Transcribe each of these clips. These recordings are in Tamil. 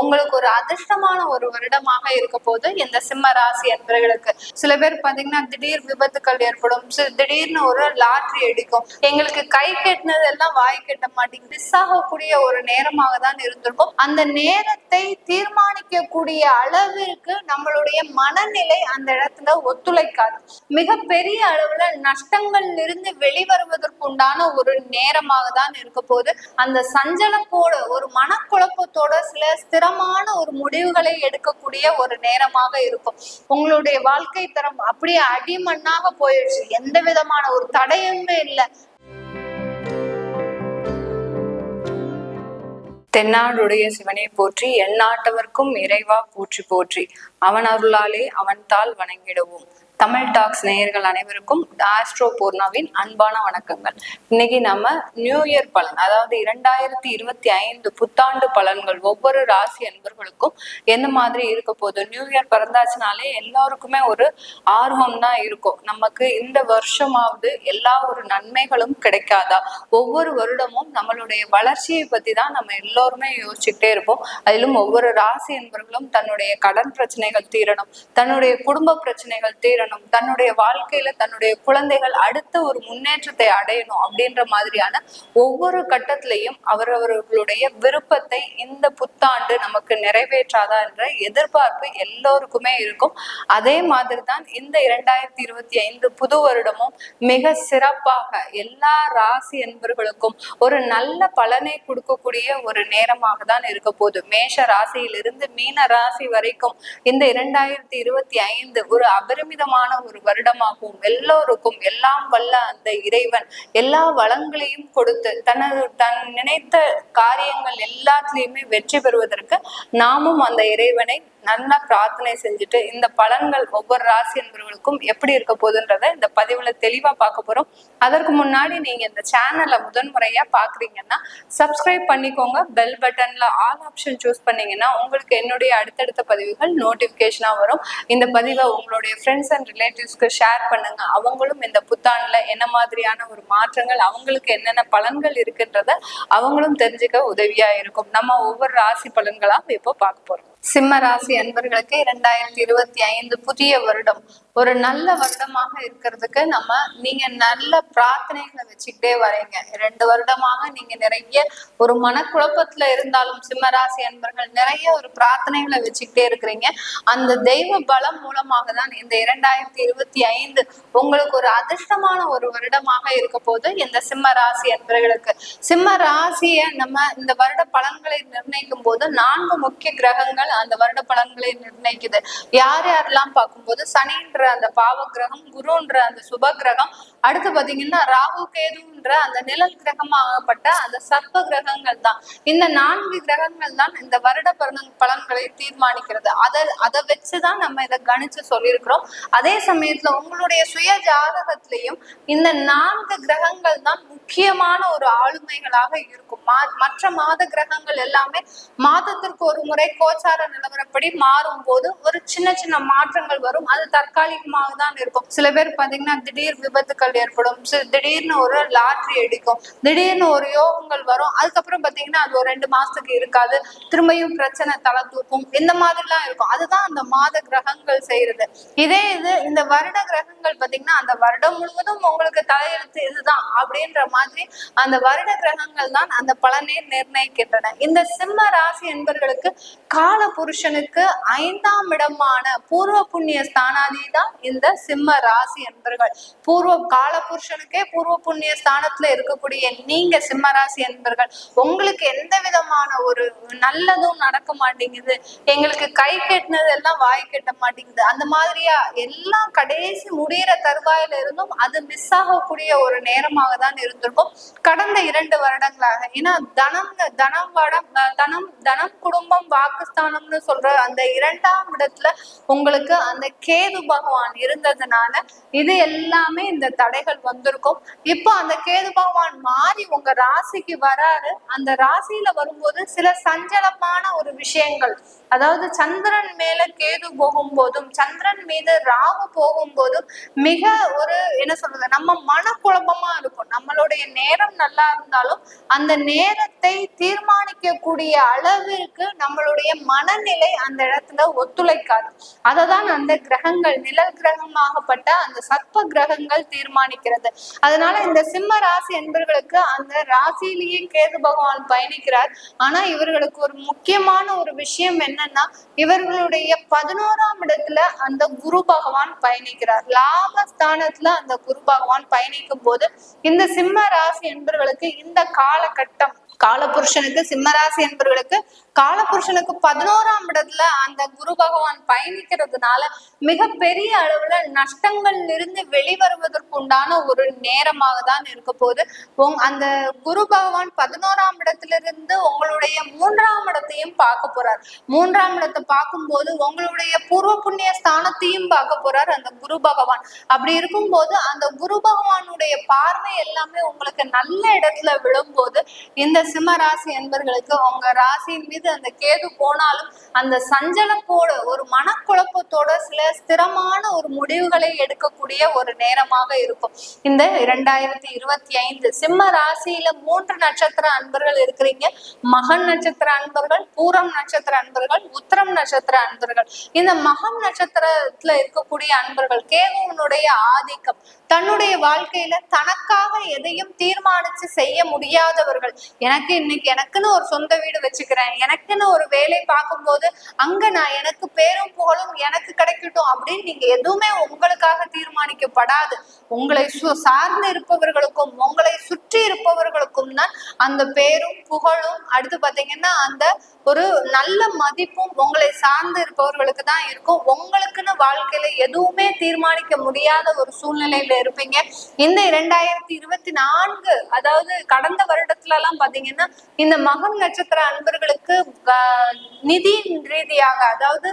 உங்களுக்கு ஒரு அதிர்ஷ்டமான ஒரு வருடமாக இருக்க போது இந்த சிம்ம ராசி என்பவர்களுக்கு சில பேர் பாத்தீங்கன்னா திடீர் விபத்துக்கள் ஏற்படும். திடீர்னு ஒரு லாட்ரி அடிக்கும். எங்களுக்கு கை கெட்டினது எல்லாம் வாய் கெட்ட மாட்டேங்குது. மிஸ் ஆகக்கூடிய ஒரு நேரமாக தான் இருந்திருக்கும். அந்த நேரத்தை தீர்மானிக்கக்கூடிய அளவிற்கு நம்மளுடைய மனநிலை அந்த இடத்துல ஒத்துழைக்காது. மிகப்பெரிய அளவுல நஷ்டங்கள் இருந்து வெளிவருவதற்குண்டான ஒரு நேரமாக தான் இருக்க போது அந்த சஞ்சலப்போட ஒரு மனக்குழப்பத்தோட சில ஸ்திரமான ஒரு முடிவுகளை எடுக்கக்கூடிய ஒரு நேரமாக இருக்கும். உங்களுடைய வாழ்க்கை தரம் அப்படியே அடிமண்ணாக போயிடுச்சு. எந்த விதமான ஒரு தடையுமே இல்லை. தென்னாடுடைய சிவனை போற்றி எந்நாட்டவர்க்கும் இறைவா போற்றி போற்றி. அவன் அருளாலே அவன் தாள் வணங்கிடுவோம். தமிழ் டாக்ஸ் நேயர்கள் அனைவருக்கும் ஆஸ்ட்ரோ பூர்ணாவின் அன்பான வணக்கங்கள். இன்னைக்கு நம்ம நியூ இயர் பலன் அதாவது இரண்டாயிரத்தி இருபத்தி ஐந்து புத்தாண்டு பலன்கள் ஒவ்வொரு ராசி அன்பர்களுக்கும் எந்த மாதிரி இருக்க போதும் நியூ இயர் பிறந்தாச்சுனாலே எல்லாருக்குமே ஒரு ஆர்வம் தான் இருக்கும். நமக்கு இந்த வருஷமாவது எல்லா ஒரு நன்மைகளும் கிடைக்காதா? ஒவ்வொரு வருடமும் நம்மளுடைய வளர்ச்சியை பத்தி தான் நம்ம எல்லோருமே யோசிச்சுக்கிட்டே இருப்போம். அதிலும் ஒவ்வொரு ராசி என்பவர்களும் தன்னுடைய கடன் பிரச்சனைகள் தீரணும் தன்னுடைய குடும்ப பிரச்சனைகள் தீரணும் தன்னுடைய வாழ்க்கையில தன்னுடைய குழந்தைகள் அடுத்த ஒரு முன்னேற்றத்தை அடையணும் அப்படின்ற மாதிரியான ஒவ்வொரு கட்டத்திலையும் அவரவர்களுடைய விருப்பத்தை இந்த புத்தாண்டு நமக்கு நிறைவேற்றாதா என்ற எதிர்பார்ப்பு எல்லோருக்குமே இருக்கும். அதே மாதிரி தான் இந்த இரண்டாயிரத்தி இருபத்தி ஐந்து புது வருடமும் மிக சிறப்பாக எல்லா ராசி என்பவர்களுக்கும் ஒரு நல்ல பலனை கொடுக்கக்கூடிய ஒரு நேரமாக தான் இருக்க போகுது. மேஷ ராசியிலிருந்து மீன ராசி வரைக்கும் இந்த இரண்டாயிரத்தி இருபத்தி ஐந்து ஒரு அபரிமிதமான ஒரு வருடமாகவும் எல்லோருக்கும் எல்லாம் வல்ல அந்த இறைவன் எல்லா வளங்களையும் கொடுத்து தனது தன் நினைத்த காரியங்கள் எல்லாத்துலயுமே வெற்றி பெறுவதற்கு நாமும் அந்த இறைவனை நல்லா பிரார்த்தனை செஞ்சுட்டு இந்த பலன்கள் ஒவ்வொரு ராசி என்பவர்களுக்கும் எப்படி இருக்க போகுதுன்றத இந்த பதிவுல தெளிவா பார்க்க போறோம். அதற்கு முன்னாடி நீங்க இந்த சேனலை முதன்முறையா பாக்குறீங்கன்னா சப்ஸ்கிரைப் பண்ணிக்கோங்க. பெல் பட்டன்ல ஆல் ஆப்ஷன் சூஸ் பண்ணீங்கன்னா உங்களுக்கு என்னுடைய அடுத்தடுத்த பதிவுகள் நோட்டிபிகேஷனா வரும். இந்த பதிவை உங்களுடைய ஃப்ரெண்ட்ஸ் அண்ட் ரிலேட்டிவ்ஸ்க்கு ஷேர் பண்ணுங்க. அவங்களும் இந்த புத்தாண்டுல என்ன மாதிரியான ஒரு மாற்றங்கள் அவங்களுக்கு என்னென்ன பலன்கள் இருக்குன்றத அவங்களும் தெரிஞ்சுக்க உதவியா இருக்கும். நம்ம ஒவ்வொரு ராசி பலன்களா இப்போ பார்க்க போறோம். சிம்ம ராசி அன்பர்களுக்கு இரண்டாயிரத்தி இருபத்தி ஐந்து புதிய வருடம். ஒரு நல்ல வருடமாக இருக்கிறதுக்கு நம்ம நீங்க நல்ல பிரார்த்தனைகளை வச்சுக்கிட்டே வரீங்க. ரெண்டு வருடமாக நீங்க நிறைய ஒரு மனக்குழப்பத்துல இருந்தாலும் சிம்மராசி அன்பர்கள் நிறைய ஒரு பிரார்த்தனைகளை வச்சுக்கிட்டே இருக்கிறீங்க. அந்த தெய்வ பலம் மூலமாக தான் இந்த இரண்டாயிரத்தி இருபத்தி ஐந்து உங்களுக்கு ஒரு அதிர்ஷ்டமான ஒரு வருடமாக இருக்க போது இந்த சிம்ம ராசி அன்பர்களுக்கு. சிம்ம ராசியை நம்ம இந்த வருட பலன்களை நிர்ணயிக்கும் போது நான்கு முக்கிய கிரகங்கள் அந்த வருட பலன்களை நிர்ணயிக்குது. யார் யாரெல்லாம் பார்க்கும்போது சனின்ற அந்த பாவ கிரகம் குருன்ற அந்த சுப கிரகம் அடுத்து பாத்தீங்கன்னா ராகு கேதுன்ற அந்த நிழல் கிரகமாகப்பட்ட அந்த சர்ப்ப கிரகங்கள் தான். இந்த நான்கு கிரகங்கள் தான் இந்த வருட பலன்களை தீர்மானிக்கிறது. அதை அதை வச்சுதான் நம்ம இதை கணிச்சு சொல்லியிருக்கிறோம். அதே சமயத்துல உங்களுடைய சுய ஜாதகத்திலையும் இந்த நான்கு கிரகங்கள் தான் முக்கியமான ஒரு ஆளுமைகளாக இருக்கும். மா- மற்ற மாத கிரகங்கள் எல்லாமே மாதத்திற்கு ஒரு முறை கோச்சார நிலவரப்படி மாறும் போது ஒரு சின்ன சின்ன மாற்றங்கள் வரும். அது தற்காலிகமாக தான் இருக்கும். சில பேர் பாத்தீங்கன்னா திடீர் விபத்துக்கள் ஏற்படும். திடீர்னு ஒரு லாட்ரி அடிக்கும். திடீர்னு ஒரு யோகங்கள் வரும். அதுக்கப்புறம் பாத்தீங்கன்னா அது ஒரு ரெண்டு மாசத்துக்கு இருக்காது. திரும்பியும் பிரச்சனை தலை தூக்கும். இந்த மாதிரிலாம் இருக்கும். அதுதான் அந்த மாத கிரகங்கள் செய்யறது. இதே இது இந்த வருட கிரகங்கள் பாத்தீங்கன்னா அந்த வருடம் முழுவதும் உங்களுக்கு தலையெழுத்து இதுதான் அப்படின்ற மாதிரி அந்த வருட கிரகங்கள் தான் அந்த பலனை நிர்ணயிக்கின்றன. இந்த சிம்ம ராசி என்பவர்களுக்கு கால புருஷனுக்கு ஐந்தாம் இடமான பூர்வ புண்ணிய ஸ்தானாதி தான் இந்த சிம்ம ராசி என்பர்கள். பூர்வ கால புருஷனுக்கே பூர்வ புண்ணிய ஸ்தானத்துல இருக்கக்கூடிய நீங்க சிம்ம ராசி என்பர்கள் உங்களுக்கு எந்த விதமான ஒரு நல்லதும் நடக்க மாட்டேங்குது. எங்களுக்கு கை கெட்டினது எல்லாம் வாய் கெட்ட மாட்டேங்குது. அந்த மாதிரியா எல்லாம் கடைசி முடிகிற தருவாயில இருந்தும் அது மிஸ் ஆகக்கூடிய ஒரு நேரமாக தான் இருந்திருக்கும். கடந்த இரண்டு வருடங்களாக. ஏன்னா தனம் தனம் வடம் தனம் தனம் குடும்பம் வாக்குஸ்தானம்னு சொல்ற அந்த இரண்டாம் இடத்துல உங்களுக்கு அந்த கேது பகவான் பகவான் இருந்ததுனால இது எல்லாமே இந்த தடைகள் வந்திருக்கும். இப்போ அந்த கேது பகவான் மாறி உங்க ராசிக்கு வராரு. அந்த ராசியில வரும்போது சில சஞ்சலமான ஒரு விஷயங்கள். அதாவது சந்திரன் மேல கேது போகும்போதும் சந்திரன் மீது ராகு போகும்போதும் மிக ஒரு என்ன சொல்றது நம்ம மனக்குழப்பமா இருக்கும். நம்மளுடைய நேரம் நல்லா இருந்தாலும் அந்த நேரத்தை தீர்மானிக்கக்கூடிய அளவிற்கு நம்மளுடைய மனநிலை அந்த இடத்துல ஒத்துழைக்காது. அதை தான் அந்த கிரகங்கள் நில நிழல் கிரகமாகப்பட்ட அந்த சர்ப்ப கிரகங்கள் தீர்மானிக்கிறது. அதனால இந்த சிம்ம ராசி என்பவர்களுக்கு அந்த ராசியிலேயே கேது பகவான் பயணிக்கிறார். ஆனா இவர்களுக்கு ஒரு முக்கியமான ஒரு விஷயம் என்னன்னா இவர்களுடைய பதினோராம் இடத்துல அந்த குரு பகவான் பயணிக்கிறார். லாபஸ்தானத்துல அந்த குரு பகவான் பயணிக்கும் போது இந்த சிம்ம ராசி என்பவர்களுக்கு இந்த காலகட்டம் காலபுருஷனுக்கு சிம்மராசி என்பவர்களுக்கு காலபுருஷனுக்கு பதினோராம் இடத்துல அந்த குரு பகவான் பயணிக்கிறதுனால மிகப்பெரிய அளவுல நஷ்டங்கள்ல இருந்து வெளிவருவதற்கு உண்டான ஒரு நேரமாக தான் இருக்க போகுது. உங் அந்த குரு பகவான் பதினோராம் இடத்துல இருந்து உங்களுடைய மூன்றாம் இடத்தையும் பார்க்க போறார். மூன்றாம் இடத்தை பார்க்கும்போது உங்களுடைய பூர்வ புண்ணிய ஸ்தானத்தையும் பார்க்க போறார் அந்த குரு பகவான். அப்படி இருக்கும்போது அந்த குரு பகவானுடைய பார்வை எல்லாமே உங்களுக்கு நல்ல இடத்துல விழும்போது இந்த சிம்ம ராசி என்பர்களுக்கு உங்க ராசியின் மீது அந்த கேது போனாலும் அந்த சஞ்சலத்தோட ஒரு மனக்குழப்பத்தோட சில ஸ்திரமான ஒரு முடிவுகளை எடுக்கக்கூடிய ஒரு நேரமாக இருக்கும். இந்த இரண்டாயிரத்தி இருபத்தி ஐந்து சிம்ம ராசியில மூன்று நட்சத்திர அன்பர்கள் இருக்கிறீங்க. மகன் நட்சத்திர அன்பர்கள் பூரம் நட்சத்திர அன்பர்கள் உத்திரம் நட்சத்திர அன்பர்கள். இந்த மகம் நட்சத்திரத்துல இருக்கக்கூடிய அன்பர்கள் கேதுவனுடைய ஆதிக்கம். தன்னுடைய வாழ்க்கையில தனக்காக எதையும் தீர்மானிச்சு செய்ய முடியாதவர்கள். எனக்கு இன்னைக்கு எனக்குன்னு ஒரு சொந்த வீடு வச்சுக்கிறேன். எனக்குன்னு ஒரு வேலை பார்க்கும்போது அங்க நான் எனக்கு பேரும் புகழும் எனக்கு கிடைக்கட்டும் அப்படின்னு நீங்க எதுவுமே உங்களுக்காக தீர்மானிக்கப்படாது. உங்களை சு- சார்ந்து இருப்பவர்களுக்கும் உங்களை சுற்றி இருப்பவர்களுக்கும் தான் அந்த பேரும் புகழும். அடுத்து பாத்தீங்கன்னா அந்த ஒரு நல்ல மதிப்பும் உங்களை சார்ந்து இருப்பவர்களுக்கு தான் இருக்கும். உங்களுக்குன்னு வாழ்க்கையில எதுவுமே தீர்மானிக்க முடியாத ஒரு சூழ்நிலையில இருப்பீங்க. இந்த இரண்டாயிரத்தி இருபத்தி நான்கு அதாவது கடந்த வருடத்துல எல்லாம் பாத்தீங்கன்னா இந்த மகன் நட்சத்திர அன்பர்களுக்கு நிதி ரீதியாக அதாவது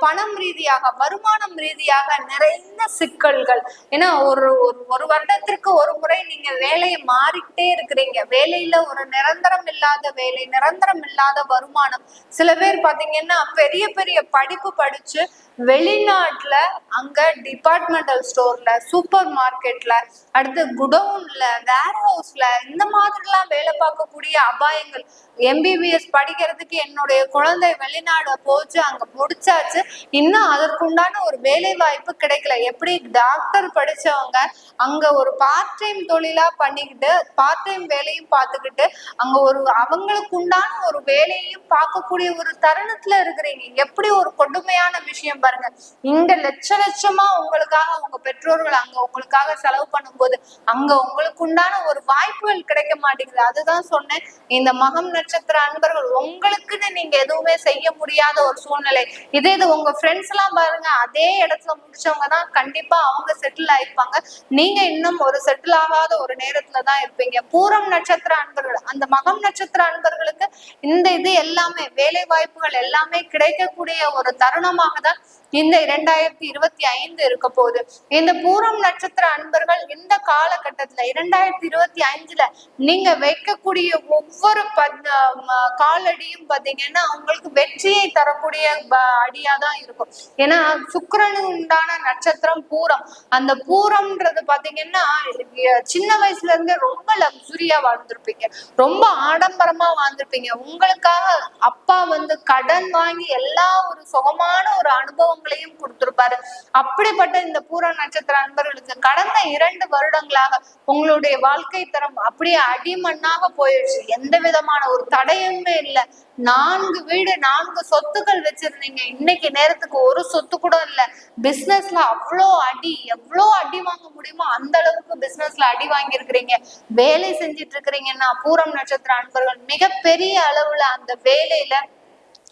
பணம் ரீதியாக வருமானம் ரீதியாக நிறைய சிக்கல்கள். ஏன்னா ஒரு ஒரு- ஒரு வருடத்திற்கு ஒரு முறை நீங்க வேலையை மாறிக்கிட்டே இருக்கிறீங்க. வேலையில ஒரு நிரந்தரம் இல்லாத வேலை நிரந்தரம் இல்லாத வருமானம். சில பேர் பாத்தீங்கன்னா பெரிய பெரிய படிப்பு படிச்சு வெளிநாட்டுல அங்க டிபார்ட்மெண்டல் ஸ்டோர்ல சூப்பர் மார்க்கெட்ல அடுத்து குடவுன்ல வேர் ஹவுஸ்ல இந்த மாதிரிலாம் வேலை பார்க்கக்கூடிய அபாயங்கள். எம்பிபிஎஸ் படிக்கிறதுக்கு என்னுடைய குழந்தை வெளிநாடு போச்சு அங்க முடிச்சாச்சு இன்னும் அதற்குண்டான ஒரு வேலை வாய்ப்பு கிடைக்கல. எப்படி டாக்டர் படிச்சவங்க அங்க ஒரு பார்ட் டைம் தொழிலா பண்ணிக்கிட்டு பார்ட் டைம் வேலையும் பார்த்துக்கிட்டு அங்க ஒரு அவங்களுக்கு உண்டான ஒரு வேலையும் பார்க்கக்கூடிய ஒரு தருணத்துல இருக்கிறீங்க. எப்படி ஒரு கொடுமையான விஷயம் பாருங்க. இங்க லட்ச லட்சமா உங்களுக்காக உங்க பெற்றோர்கள் அங்க உங்களுக்காக செலவு பண்ணும்போது அங்க உங்களுக்கு உண்டான ஒரு வாய்ப்புகள் கிடைக்க மாட்டேங்குது. அதுதான் சொன்னேன். இந்த மகம் நட்சத்திர அன்பர்கள் உங்களுக்குன்னு நீங்க எதுவுமே செய்ய முடியாத ஒரு சூழ்நிலை. இதே இது உங்க ஃப்ரெண்ட்ஸ் எல்லாம் பாருங்க அதே இடத்துல முடிச்சவங்க தான் கண்டிப்பா அவங்க செட்டில் ஆயிருப்பாங்க. நீங்க இன்னும் ஒரு செட்டில் ஆகாத ஒரு நேரத்துல தான் இருப்பீங்க. பூரம் நட்சத்திர அன்பர்கள் அந்த மகம் நட்சத்திர அன்பர்களுக்கு இந்த இது எல்லாமே வேலை வாய்ப்புகள் எல்லாமே கிடைக்கக்கூடிய ஒரு தருணமாக தான் இந்த இரண்டாயிரத்தி இருபத்தி ஐந்து இருக்க போகுது. இந்த பூரம் நட்சத்திர அன்பர்கள் இந்த காலகட்டத்துல இரண்டாயிரத்தி இருபத்தி அஞ்சுல நீங்க வைக்கக்கூடிய ஒவ்வொரு பத் ம, காலடியும் பாத்தீங்கன்னா உங்களுக்கு வெற்றியை தரக்கூடிய ப- அடியா தான் இருக்கும். ஏன்னா சுக்கரனு உண்டான நட்சத்திரம் பூரம். அந்த பூரம்ன்றது பாத்தீங்கன்னா சின்ன வயசுல இருந்தே ரொம்ப லக்ஸுரியா வாழ்ந்திருப்பீங்க. ரொம்ப ஆடம்பரமா வாழ்ந்திருப்பீங்க. உங்களுக்காக அப்பா வந்து கடன் வாங்கி எல்லா ஒரு சுகமான ஒரு அனுபவம் அனுபவங்களையும் கொடுத்திருப்பாரு. அப்படிப்பட்ட இந்த பூர நட்சத்திர அன்பர்களுக்கு கடந்த இரண்டு வருடங்களாக உங்களுடைய வாழ்க்கை தரம் அப்படியே அடிமண்ணாக போயிடுச்சு. எந்த விதமான ஒரு தடையுமே இல்லை. நான்கு வீடு நான்கு சொத்துக்கள் வச்சிருந்தீங்க. இன்னைக்கு நேரத்துக்கு ஒரு சொத்து கூட இல்ல. பிசினஸ்ல அவ்வளோ அடி எவ்வளோ அடி வாங்க முடியுமோ அந்த அளவுக்கு பிசினஸ்ல அடி வாங்கியிருக்கிறீங்க. வேலை செஞ்சிட்டு இருக்கிறீங்கன்னா பூரம் நட்சத்திர அன்பர்கள் மிகப்பெரிய அளவுல அந்த வேலையில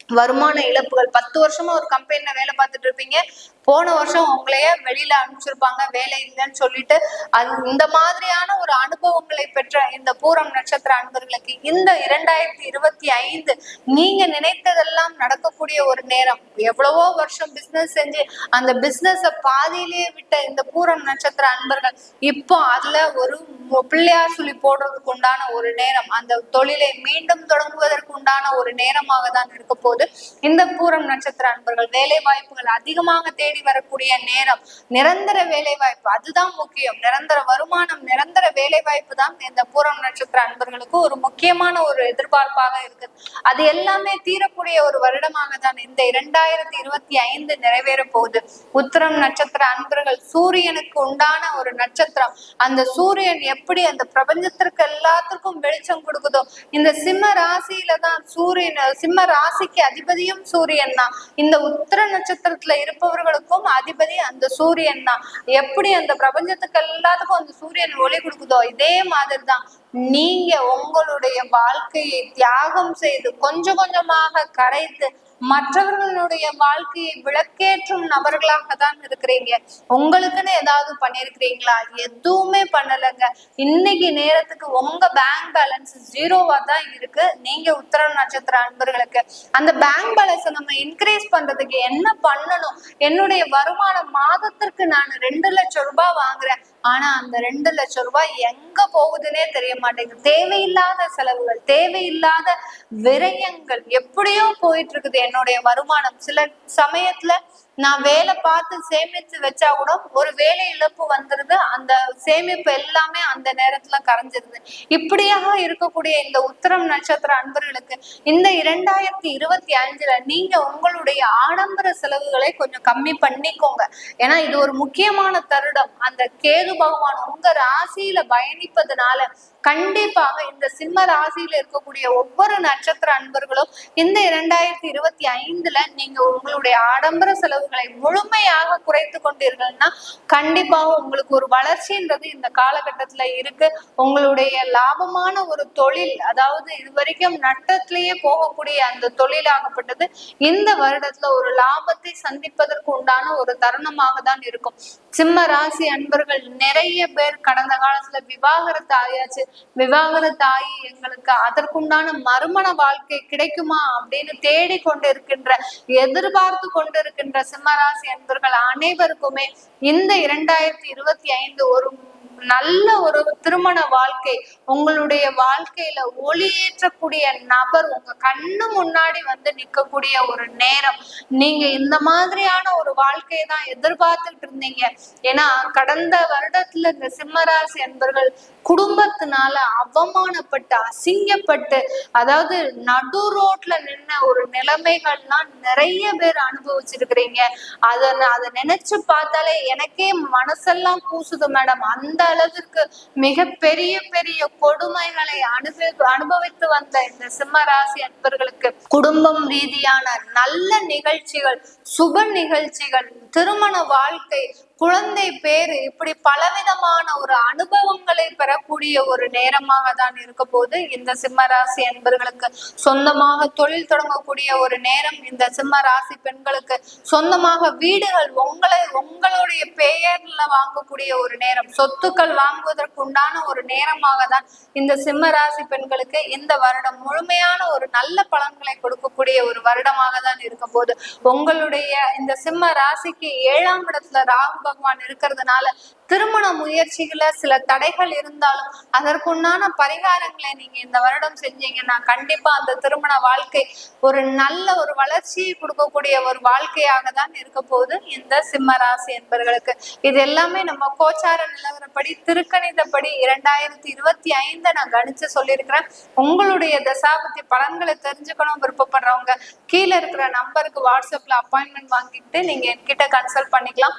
வருமான இழப்புகள். பத்து வருஷமா ஒரு கம்பெனில வேலை பார்த்துட்டு இருப்பீங்க. போன வருஷம் உங்களையே வெளியில அனுப்பிச்சிருப்பாங்க வேலை இல்லைன்னு சொல்லிட்டு. அது இந்த மாதிரியான ஒரு அனுபவங்களை பெற்ற இந்த பூரம் நட்சத்திர அன்பர்களுக்கு இந்த இரண்டாயிரத்தி இருபத்தி ஐந்து நீங்க நினைத்ததெல்லாம் நடக்கக்கூடிய ஒரு நேரம். எவ்வளவோ வருஷம் பிசினஸ் செஞ்சு அந்த பிசினஸ பாதியிலேயே விட்ட இந்த பூரம் நட்சத்திர அன்பர்கள் இப்போ அதுல ஒரு பிள்ளையார் சொல்லி போடுறதுக்கு உண்டான ஒரு நேரம் அந்த தொழிலை மீண்டும் தொடங்குவதற்கு உண்டான ஒரு நேரமாக தான் இருக்க போது இந்த பூரம் நட்சத்திர அன்பர்கள் வேலை வாய்ப்புகள் அதிகமாக தேடி தேடி வரக்கூடிய நேரம். நிரந்தர வேலை வாய்ப்பு அதுதான் முக்கியம். நிரந்தர வருமானம் நிரந்தர வேலை வாய்ப்பு தான் இந்த பூரம் நட்சத்திர அன்பர்களுக்கு ஒரு முக்கியமான ஒரு எதிர்பார்ப்பாக இருக்குது. அது எல்லாமே தீரக்கூடிய ஒரு வருடமாக தான் இந்த இரண்டாயிரத்தி இருபத்தி ஐந்து நிறைவேற போகுது. உத்திரம் நட்சத்திர அன்பர்கள் சூரியனுக்கு உண்டான ஒரு நட்சத்திரம். அந்த சூரியன் எப்படி அந்த பிரபஞ்சத்திற்கு எல்லாத்துக்கும் வெளிச்சம் கொடுக்குதோ இந்த சிம்ம ராசியில தான் சூரியன் சிம்ம ராசிக்கு அதிபதியும் சூரியன் தான். இந்த உத்திர நட்சத்திரத்துல இருப்பவர்களுக்கு எல்லாத்துக்கும் அதிபதி அந்த சூரியன் தான். எப்படி அந்த பிரபஞ்சத்துக்கு எல்லாத்துக்கும் அந்த சூரியன் ஒளி கொடுக்குதோ இதே மாதிரி தான் நீங்க உங்களுடைய வாழ்க்கையை தியாகம் செய்து கொஞ்சம் கொஞ்சமாக கரைத்து மற்றவர்களுடைய வாழ்க்கையை விளக்கேற்றும் நபர்களாக தான் இருக்கிறீங்க. உங்களுக்குன்னு ஏதாவது பண்ணிருக்கிறீங்களா எதுவுமே பண்ணலைங்க. இன்னைக்கு நேரத்துக்கு உங்க பேங்க் பேலன்ஸ் ஜீரோவா தான் இருக்கு. நீங்க உத்தர நட்சத்திர அன்பர்களுக்கு. அந்த பேங்க் பேலன்ஸை நம்ம இன்க்ரீஸ் பண்றதுக்கு என்ன பண்ணணும்? என்னுடைய வருமானம் மாதத்திற்கு நான் ரெண்டு லட்சம் ரூபாய் வாங்குறேன். ஆனா அந்த ரெண்டு லட்சம் ரூபாய் எங்க போகுதுன்னே தெரிய மாட்டேங்குது. தேவையில்லாத செலவுகள் தேவையில்லாத விரயங்கள் எப்படியோ போயிட்டு இருக்குது என்னுடைய வருமானம். சில சமயத்துல நான் வேலை பார்த்து சேமித்து வச்சா கூட ஒரு வேலை இழப்பு வந்துருது. அந்த சேமிப்பு எல்லாமே அந்த நேரத்துல கரைஞ்சிருது. இப்படியாக இருக்கக்கூடிய இந்த உத்திரம் நட்சத்திர அன்பர்களுக்கு இந்த இரண்டாயிரத்தி இருபத்தி அஞ்சுல நீங்க உங்களுடைய ஆடம்பர செலவுகளை கொஞ்சம் கம்மி பண்ணிக்கோங்க. ஏன்னா இது ஒரு முக்கியமான தருடம். அந்த கேது பகவான் உங்க ராசியில பயணிப்பதனால கண்டிப்பாக இந்த சிம்ம ராசியில இருக்கக்கூடிய ஒவ்வொரு நட்சத்திர அன்பர்களும் இந்த இரண்டாயிரத்தி இருபத்தி ஐந்துல நீங்க உங்களுடைய ஆடம்பர செலவுகளை முழுமையாக குறைத்து கொண்டீர்கள்னா கண்டிப்பாக உங்களுக்கு ஒரு வளர்ச்சின்றது இந்த காலகட்டத்துல இருக்கு. உங்களுடைய லாபமான ஒரு தொழில் அதாவது இது வரைக்கும் நட்டத்திலேயே போகக்கூடிய அந்த தொழிலாகப்பட்டது இந்த வருடத்துல ஒரு லாபத்தை சந்திப்பதற்கு உண்டான ஒரு தருணமாக தான் இருக்கும். சிம்ம ராசி அன்பர்கள் நிறைய பேர் கடந்த காலத்துல விவாகரத்து ஆயாச்சு. விவாகர ஆகி எங்களுக்கு அதற்குண்டான மறுமண வாழ்க்கை கிடைக்குமா அப்படின்னு தேடி கொண்டிருக்கின்ற எதிர்பார்த்து கொண்டிருக்கின்ற சிம்மராசி அன்பர்கள் அனைவருக்குமே இந்த இரண்டாயிரத்தி இருபத்தி ஐந்து ஒரு நல்ல ஒரு திருமண வாழ்க்கை உங்களுடைய வாழ்க்கையில ஒளியேற்றக்கூடிய நபர் உங்க கண்ணு முன்னாடி வந்து நிக்கக்கூடிய ஒரு நேரம். நீங்க இந்த மாதிரியான ஒரு வாழ்க்கையை தான் எதிர்பார்த்துட்டு இருந்தீங்க. ஏன்னா கடந்த வருடத்துல இந்த சிம்மராசி என்பர்கள் குடும்பத்தினால அவமானப்பட்டு அசிங்கப்பட்டு அதாவது நடு ரோட்ல நின்ன ஒரு நிலைமைகள்லாம் நிறைய பேர் அனுபவிச்சிருக்கிறீங்க. அத அதை நினைச்சு பார்த்தாலே எனக்கே மனசெல்லாம் கூசுது மேடம். அந்த அளவிற்கு மிக பெரிய பெரிய கொடுமைகளை அனுபவி அனுபவித்து வந்த இந்த சிம்ம ராசி அன்பர்களுக்கு குடும்பம் ரீதியான நல்ல நிகழ்ச்சிகள் சுப நிகழ்ச்சிகள் திருமண வாழ்க்கை குழந்தை பேரு இப்படி பலவிதமான ஒரு அனுபவங்களை பெறக்கூடிய ஒரு நேரமாக தான் இருக்க போது இந்த சிம்மராசி என்பர்களுக்கு சொந்தமாக தொழில் தொடங்கக்கூடிய ஒரு நேரம் இந்த சிம்ம ராசி பெண்களுக்கு சொந்தமாக வீடுகள் உங்களை உங்களுடைய பெயர்ல வாங்கக்கூடிய ஒரு நேரம் சொத்துக்கள் வாங்குவதற்கு உண்டான ஒரு நேரமாக தான் இந்த சிம்ம ராசி பெண்களுக்கு இந்த வருடம் முழுமையான ஒரு நல்ல பலன்களை கொடுக்கக்கூடிய ஒரு வருடமாக தான் இருக்க போது உங்களுடைய இந்த சிம்ம ராசிக்கு ஏழாம் இடத்துல ராகு பகவான் இருக்கிறதுனால திருமண முயற்சிகள சில தடைகள் இருந்தாலும் அதற்குண்டான பரிகாரங்களை நீங்க இந்த வருடம் செஞ்சீங்கன்னா கண்டிப்பா அந்த திருமண வாழ்க்கை ஒரு நல்ல ஒரு வளர்ச்சியை கொடுக்கக்கூடிய ஒரு வாழ்க்கையாக தான் இருக்க போகுது இந்த சிம்மராசி என்பவர்களுக்கு இது எல்லாமே நம்ம கோச்சார நிலவரப்படி திருக்கணிதப்படி இரண்டாயிரத்தி இருபத்தி ஐந்தை நான் கணிச்சு சொல்லியிருக்கிறேன். உங்களுடைய தசாபத்தி பலன்களை தெரிஞ்சுக்கணும் விருப்பப்படுறவங்க கீழே இருக்கிற நம்பருக்கு வாட்ஸ்அப்ல அப்பாயின்மெண்ட் வாங்கிட்டு நீங்க என்கிட்ட கன்சல்ட் பண்ணிக்கலாம்.